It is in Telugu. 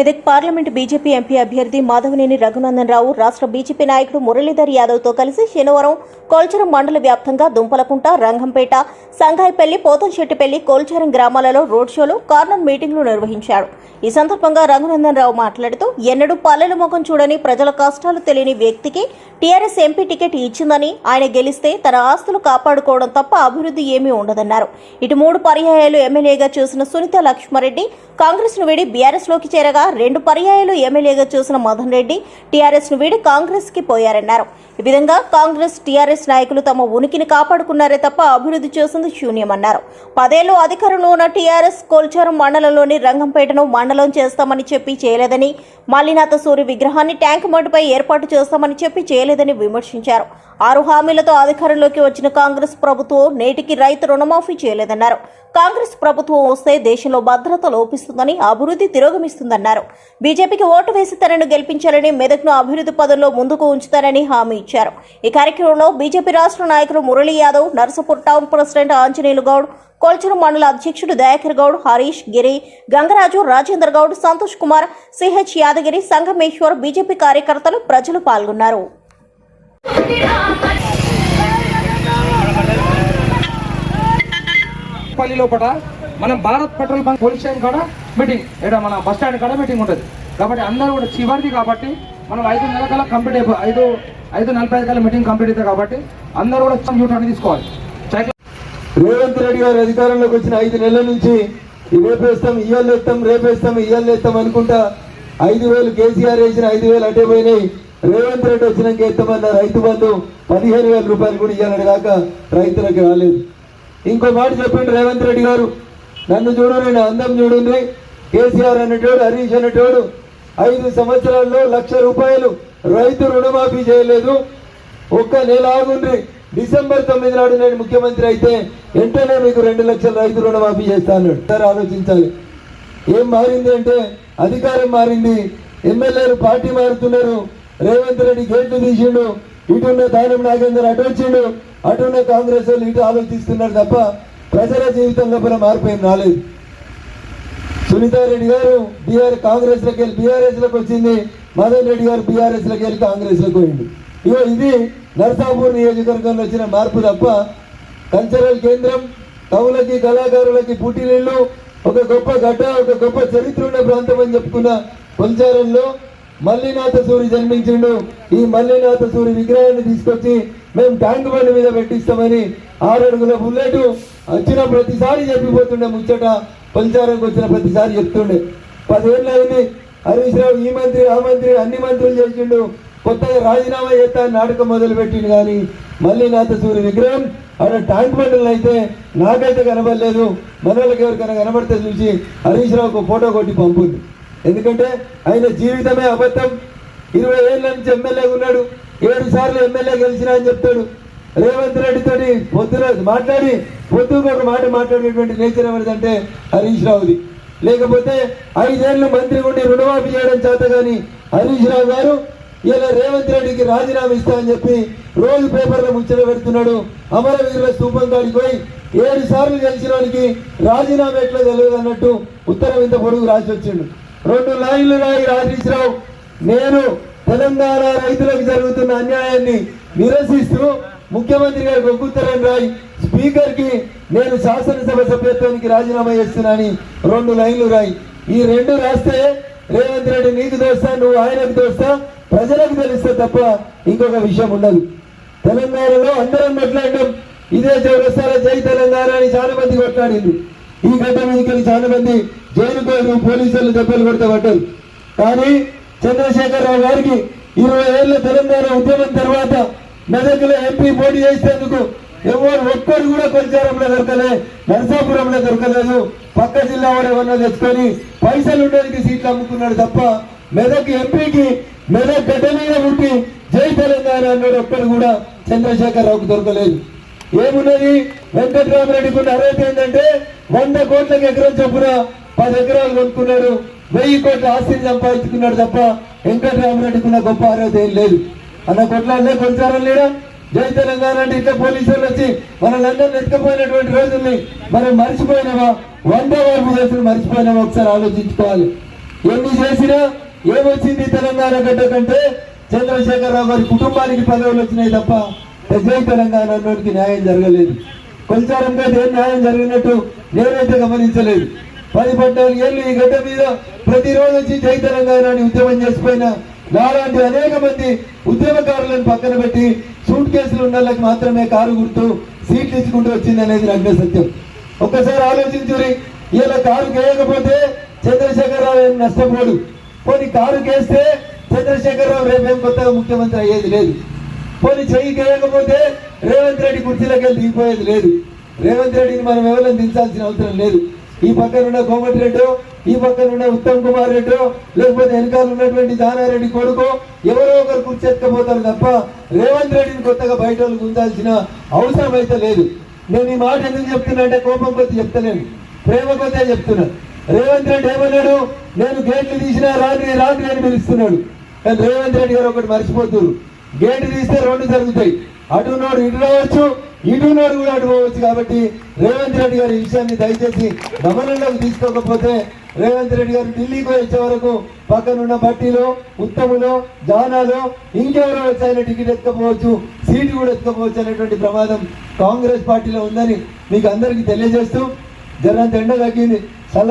మెదక్ పార్లమెంట్ బీజేపీ ఎంపీ అభ్యర్థి మాధవనేని రఘునందన్ రావు రాష్ట్ర బీజేపీ నాయకుడు మురళీధర్ యాదవ్తో కలిసి శనివారం కోల్చరం మండల వ్యాప్తంగా దుంపలకుంట రంగంపేట సంఘాయిపల్లి పోతంశెట్టిపల్లి కోల్చరం గ్రామాలలో రోడ్ షోలు కార్నర్ మీటింగ్లు నిర్వహించారు. ఈ సందర్భంగా రఘునందన్ రావు మాట్లాడుతూ ఎన్నడూ పల్లెల ముఖం చూడని ప్రజల కష్టాలు తెలియని వ్యక్తికి టీఆర్ఎస్ ఎంపీ టికెట్ ఇచ్చిందని ఆయన గెలిస్తే తన ఆస్తులు కాపాడుకోవడం తప్ప అభివృద్ధి ఏమీ ఉండదన్నారు. ఇటు మూడు పర్యాయాలు ఎమ్మెల్యేగా చూసిన సునీత లక్ష్మారెడ్డి కాంగ్రెస్ను వీడి బీఆర్ఎస్లోకి చేరగా రెండు పర్యాయాలు ఎమ్మెల్యేగా చూసిన మదన్ రెడ్డి టీఆర్ఎస్ను వీడి కాంగ్రెస్కి పోయారన్నారు. ఈ విధంగా కాంగ్రెస్ టీఆర్ఎస్ నాయకులు తమ ఉనికిని కాపాడుకున్నారే తప్ప అభివృద్ధి చేసింది శూన్యమన్నారు. పదేళ్ళు అధికారంలో ఉన్న టీఆర్ఎస్ కోల్చారం మండలంలోని రంగంపేటను మండలం చేస్తామని చెప్పి చేయలేదని మల్లినాథ సూరి విగ్రహాన్ని ట్యాంక్ మడ్డుపై ఏర్పాటు చేస్తామని చెప్పి చేయలేదని విమర్శించారు. ఆరు హామీలతో అధికారంలోకి వచ్చిన కాంగ్రెస్ ప్రభుత్వం నేటికి రైతు రుణమాఫీ చేయలేదన్నారు. కాంగ్రెస్ ప్రభుత్వం వస్తే దేశంలో భద్రత లోపిస్తుందని అభివృద్ధి తిరోగమిస్తుందన్నారు. బీజేపీకి ఓటు వేసి తనను గెలిపించాలని మెదక్ను అభివృద్ధి పదంలో ముందుకు ఉంచుతారని హామీ ఇచ్చారు. ఈ కార్యక్రమంలో బీజేపీ రాష్ట్ర నాయకులు మురళీ యాదవ్ నర్సపూర్ టౌన్ ప్రెసిడెంట్ ఆంజనేయులు గౌడ్ కొల్చూరు మండల అధ్యక్షుడు దయాకర్ గౌడ్ హరీష్ గిరి గంగరాజు రాజేందర్ గౌడ్ సంతోష్ కుమార్ సిహెచ్ యాదగిరి సంగమేశ్వర్ బీజేపీ కార్యకర్తలు ప్రజలు పాల్గొన్నారు. పల్లి లోపల మనం Bharat petrol bunk police station కాడ మీటింగ్ ఇక్కడ మన బస్ స్టాండ్ కాడ మీటింగ్ ఉంటుంది. కాబట్టి అందరూ కూడా చివరిది కాబట్టి మనం ఐదు నెలల కల్లా కంప్లీట్ అయిపో ఐదు ఐదు నలభై ఐదు కల్లా మీటింగ్ కంప్లీట్ అవుతుంది కాబట్టి అందరూ కూడా యూట్ అని తీసుకోవాలి. రేవంత్ రెడ్డి గారు అధికారంలోకి వచ్చిన ఐదు నెలల నుంచి రేపేస్తాం ఇయ్యాలు ఎత్తాం రేపేస్తాం ఇయ్యాలు ఎత్తాం అనుకుంటా ఐదు వేలు కేసీఆర్ వేసిన ఐదు వేలు అటే పోయినాయి. రేవంత్ రెడ్డి వచ్చినాక ఎత్తమన్న రైతు బంధు పదిహేను వేల రూపాయలు కూడా ఇవ్వాలని దాకా రైతులకు రాలేదు. ఇంకో మాట చెప్పిండు రేవంత్ రెడ్డి గారు. నన్ను చూడు నేను అందం చూడుంది కేసీఆర్ అనేటోడు హరీష్ అనేటోడు ఐదు సంవత్సరాల్లో లక్ష రూపాయలు రైతు రుణమాఫీ చేయలేదు. ఒక్క నెల ఆగుండ్రి. డిసెంబర్ తొమ్మిది నాడు నేను ముఖ్యమంత్రి అయితే వెంటనే మీకు రెండు లక్షల రైతు రుణమాఫీ చేస్తాను సార్ ఆలోచించాలి. ఏం మారింది అంటే అధికారం మారింది. ఎమ్మెల్యేలు పార్టీ మారుతున్నారు. రేవంత్ రెడ్డి గేట్లు తీసిండు. ఇటున్న దానం నాగేందర్ అటు వచ్చిండు. అటున్న కాంగ్రెస్ వాళ్ళు ఇటు ఆలోచిస్తున్నారు తప్ప ప్రజల జీవితం లోపల మార్పు ఏం రాలేదు. సునీతారెడ్డి గారు బీఆర్ కాంగ్రెస్లోకి వెళ్ళి బీఆర్ఎస్లకు వచ్చింది మదన్ రెడ్డి గారు బీఆర్ఎస్లోకి వెళ్ళి కాంగ్రెస్ పోయింది ఇగో ఇది నర్సాపూర్ నియోజకవర్గంలో వచ్చిన మార్పు తప్ప కల్చరల్ కేంద్రం కవులకి కళాకారులకి పుట్టినిళ్ళు ఒక గొప్ప గడ్డ ఒక గొప్ప చరిత్ర ఉన్న ప్రాంతం అని చెప్పుకున్న కొల్చారంలో మల్లినాథ సూరి జన్మించిండు. ఈ మల్లినాథ సూరి విగ్రహాన్ని తీసుకొచ్చి మేము ట్యాంక్ బండి మీద పెట్టిస్తామని ఆరడుగుల బుల్లెట్ వచ్చిన ప్రతిసారి చెప్పిపోతుండే ముచ్చట. పంచారంకి వచ్చిన ప్రతిసారి చెప్తుండే. పదేళ్ళు అయింది. హరీష్ రావు ఈ మంత్రి ఆ మంత్రి అన్ని మంత్రులు చేసిండు. కొత్తగా రాజీనామా చేస్తా నాటకం మొదలు పెట్టిండు కానీ మళ్ళీ నాత సూర్య విగ్రహం. ఆడ ట్యాంక్ బండ్లు అయితే నాకైతే కనబడలేదు. మన ఎవరికైనా కనబడితే చూసి హరీష్ రావుకు ఫోటో కొట్టి పంపుంది ఎందుకంటే ఆయన జీవితమే అబద్ధం. ఇరవై ఏళ్ళ నుంచి ఎమ్మెల్యేగా ఉన్నాడు. ఏడు సార్లు ఎమ్మెల్యే గెలిచినా అని చెప్తాడు. రేవంత్ రెడ్డితో పొద్దున మాట్లాడి పొద్దుకు ఒక మాట మాట్లాడేటువంటి నేచర్ ఎవరిదంటే హరీష్ రావుది. లేకపోతే ఐదేళ్ళు మంత్రి ఉండి రుణమాఫీ చేయడం చేత కానీ హరీష్ రావు గారు ఇలా రేవంత్ రెడ్డికి రాజీనామా ఇస్తా అని చెప్పి రోజు పేపర్లో ముచ్చట పెడుతున్నాడు. అమరవీరుల స్థూపం కాడికి పోయి ఏడు సార్లు గెలిచిన వాడికి రాజీనామా ఎట్లా తెలియదు అన్నట్టు ఉత్తరం ఇంత పొడుగు రాసి వచ్చిండు. రెండు లైన్లు రాయి హరీష్ రావు. నేను తెలంగాణ రైతులకు జరుగుతున్న అన్యాయాన్ని నిరసిస్తూ ముఖ్యమంత్రి గారికి ఒక ఉత్తరం రాయి స్పీకర్కి నేను శాసనసభ సభ్యత్వానికి రాజీనామా చేస్తున్నాను రెండు లైన్లు రాయి. ఈ రెండు రాస్తే రేవంత్ రెడ్డి నీకు దోస్తా నువ్వు ఆయనకు దోస్తా ప్రజలకు తెలిస్తే తప్ప ఇంకొక విషయం ఉండదు. తెలంగాణలో అందరం కొట్లాడడం ఇదే చౌరస్తాల జై తెలంగాణ అని చాలా మంది కొట్లాడింది ఈ ఘటన చాలా మంది జైలు పోలీసులు దెబ్బలు కొడతా పడ్డారు. కానీ చంద్రశేఖరరావు గారికి ఇరవై ఏళ్ళ తెలంగాణ ఉద్యమం తర్వాత మెదక్లో ఎంపీ పోటీ చేసేందుకు ఎవరు ఒక్కరు కూడా కొంచారంలో దొరకలే నరసాపురంలో దొరకలేదు. పక్క జిల్లా వాడు ఏమన్నా తెచ్చుకొని పైసలు ఉండడానికి సీట్లు అమ్ముకున్నాడు తప్ప మెదక్ ఎంపీకి మెదక్ గడ్డ మీద ఉండి జై తెలంగాణ అన్నాడు ఒక్కరు కూడా చంద్రశేఖరరావుకు దొరకలేదు. ఏమున్నది? వెంకట్రామరెడ్డికి ఉన్న అర్హత ఏంటంటే వంద కోట్లకు ఎకరం చొప్పున పది ఎకరాలు కొనుక్కున్నాడు. వెయ్యి కోట్ల ఆస్తిని సంపాదించుకున్నాడు తప్ప వెంకటరామరెడ్డికి ఉన్న గొప్ప అర్హత ఏం లేదు. అన్న కొట్లాడే కొంచారం లేడా జై తెలంగాణ అంటే ఇట్లా పోలీసులు వచ్చి మనల్ని ఎత్తుకపోయినటువంటి రోజుల్ని మనం మర్చిపోయినావా వంద వరకు రోజులు మర్చిపోయినావా ఒకసారి ఆలోచించుకోవాలి. ఎన్ని చేసినా ఏమొచ్చింది తెలంగాణ గడ్డ కంటే? చంద్రశేఖరరావు గారి కుటుంబానికి పదవులు వచ్చినాయి తప్ప జై తెలంగాణ అన్నోడికి న్యాయం జరగలేదు. కొంచెంగా ఏం న్యాయం జరిగినట్టు నేనైతే గమనించలేదు. పది పద్నాలుగు ఏళ్ళు ఈ గడ్డ మీద ప్రతిరోజు వచ్చి జై తెలంగాణ ఉద్యమం చేసిపోయిన నాలాంటి అనేక మంది ఉద్యమకారులను పక్కన పెట్టి సూట్ కేసులు ఉన్న వాళ్ళకి మాత్రమే కారు గుర్తు సీట్లు ఇచ్చుకుంటూ వచ్చింది అనేది నగ్న సత్యం. ఒక్కసారి ఆలోచించురి ఇలా కారు కేయకపోతే చంద్రశేఖరరావు ఏం నష్టపోడు పోనీ కారు కేస్తే చంద్రశేఖరరావు రేపేం కొత్తగా ముఖ్యమంత్రి అయ్యేది లేదు. పోనీ చెయ్యి కేయకపోతే రేవంత్ రెడ్డి కుర్చీలోకి వెళ్ళి దిగిపోయేది లేదు. రేవంత్ రెడ్డిని మనం ఎవరైనా దించాల్సిన అవసరం లేదు. ఈ పక్కన ఉన్న కోమటిరెడ్డి ఈ పక్కన ఉన్న ఉత్తమ్ కుమార్ రెడ్డి లేకపోతే వెనకాల ఉన్నటువంటి దానారెడ్డి కొడుకు ఎవరో ఒకరు కూర్చెత్తకపోతారు తప్ప రేవంత్ రెడ్డిని కొత్తగా బయట ఉంచాల్సిన అవసరం అయితే లేదు. నేను ఈ మాట ఎందుకు చెప్తున్నా అంటే కోపం కొద్ది చెప్తలేను. ప్రేమ కొద్దే చెప్తున్నా. రేవంత్ రెడ్డి ఏమన్నాడు? నేను గేట్లు తీసినా రాత్రి రాత్రి అని పిలుస్తున్నాడు. కానీ రేవంత్ రెడ్డి గారు ఒకటి మర్చిపోతున్నారు. గేటు తీస్తే రెండు జరుగుతాయి. అటునోడు ఇటు రావచ్చు ఇటునోడు కూడా అటు పోవచ్చు కాబట్టి రేవంత్ రెడ్డి గారి విషయాన్ని దయచేసి గమనంలోకి తీసుకోకపోతే రేవంత్ రెడ్డి గారు ఢిల్లీకి వచ్చే వరకు పక్కనున్న బట్టీలో ఉత్తములో జానాలో ఇంకెవరో వచ్చి టికెట్ ఎత్తుకపోవచ్చు సీటు కూడా ఎత్తుకపోవచ్చు అనేటువంటి ప్రమాదం కాంగ్రెస్ పార్టీలో ఉందని మీకు అందరికీ తెలియజేస్తూ జరంత ఎండ తగ్గింది. చల్ల